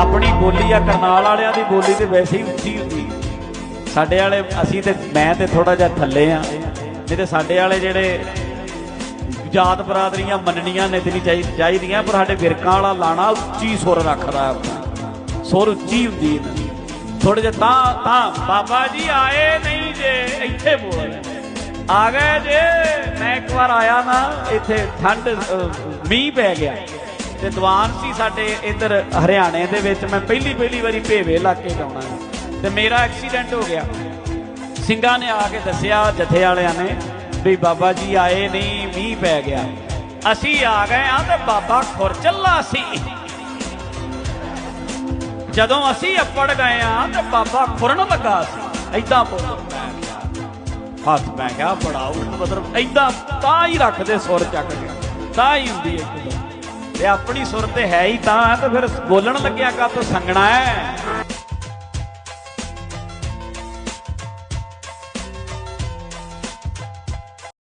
ਆਪਣੀ ਬੋਲੀ ਆ, ਕਰਨਾਲ ਵਾਲਿਆਂ ਦੀ ਬੋਲੀ ਤੇ ਵੈਸੇ ਹੀ ਉੱਚੀ ਹੁੰਦੀ। ਸਾਡੇ ਵਾਲੇ, ਅਸੀਂ ਤੇ, ਮੈਂ ਤੇ ਥੋੜਾ ਜਿਹਾ ਥੱਲੇ ਆ। ਨਹੀਂ ਤੇ ਸਾਡੇ ਵਾਲੇ ਜਿਹੜੇ ਜਾਤ ਬਰਾਦਰੀਆਂ ਮੰਨਣੀਆਂ ਨੇ ਤੇ ਨਹੀਂ ਚਾਹੀਦੀਆਂ, ਪਰ ਸਾਡੇ ਵਿਰਕਾਂ ਵਾਲਾ ਲਾਣਾ ਉੱਚੀ ਸੁਰ ਰੱਖਦਾ। ਆਪਣਾ ਸੁਰ ਉੱਚੀ ਹੁੰਦੀ ਹੈ ਥੋੜੇ ਜਿਹਾ ਤਾਂ ਤਾਂ, ਬਾਬਾ ਜੀ ਆਏ ਨਹੀਂ ਜੇ, ਇੱਥੇ ਬੋਲ। ਆ ਗਏ ਜੇ, ਮੈਂ ਇੱਕ ਵਾਰ ਆਇਆ ਨਾ, ਇੱਥੇ ਠੰਡ ਮੀਂਹ ਪੈ ਗਿਆ। ਤੇ ਦੀਵਾਨ ਸੀ ਸਾਡੇ ਇੱਧਰ ਹਰਿਆਣੇ ਦੇ ਵਿੱਚ ਮੈਂ ਪਹਿਲੀ ਪਹਿਲੀ ਵਾਰੀ ਭੇਵੇ ਇਲਾਕੇ ਜਾਣਾ ਤੇ ਮੇਰਾ ਐਕਸੀਡੈਂਟ ਹੋ ਗਿਆ। ਸਿੰਘਾਂ ਨੇ ਆ ਕੇ ਦੱਸਿਆ ਜਥੇ ਵਾਲਿਆਂ ਨੇ ਵੀ ਬਾਬਾ ਜੀ ਆਏ ਨਹੀਂ ਮੀਂਹ ਪੈ ਗਿਆ। ਅਸੀਂ ਆ ਗਏ ਆ ਤੇ ਬਾਬਾ ਖੁਰ ਚੱਲਾ ਸੀ। ਜਦੋਂ ਅਸੀਂ ਅੱਪੜ ਗਏ ਆ ਤੇ ਬਾਬਾ ਖੁਰਨ ਲੱਗਾ ਸੀ। ਐਦਾਂ ਬੋਲ ਮੈਂ ਕਿਹਾ, ਹੱਥ ਮੈਂ ਕਿਹਾ ਬੜਾ ਮਤਲਬ ਐਦਾਂ ਤਾਂ ਹੀ ਰੱਖਦੇ ਸੁਰ ਚੱਕ ਕੇ। ਤਾਂ ਹੀ ਹੁੰਦੀ ਹੈ ਇੱਕਦਮ ਤੇ ਆਪਣੀ ਸੁਰ ਤੇ ਹੈ ਹੀ ਤਾਂ, ਤੇ ਫਿਰ ਬੋਲਣ ਲੱਗਿਆ ਕਾ ਤੋਂ ਸੰਗਣਾ ਹੈ?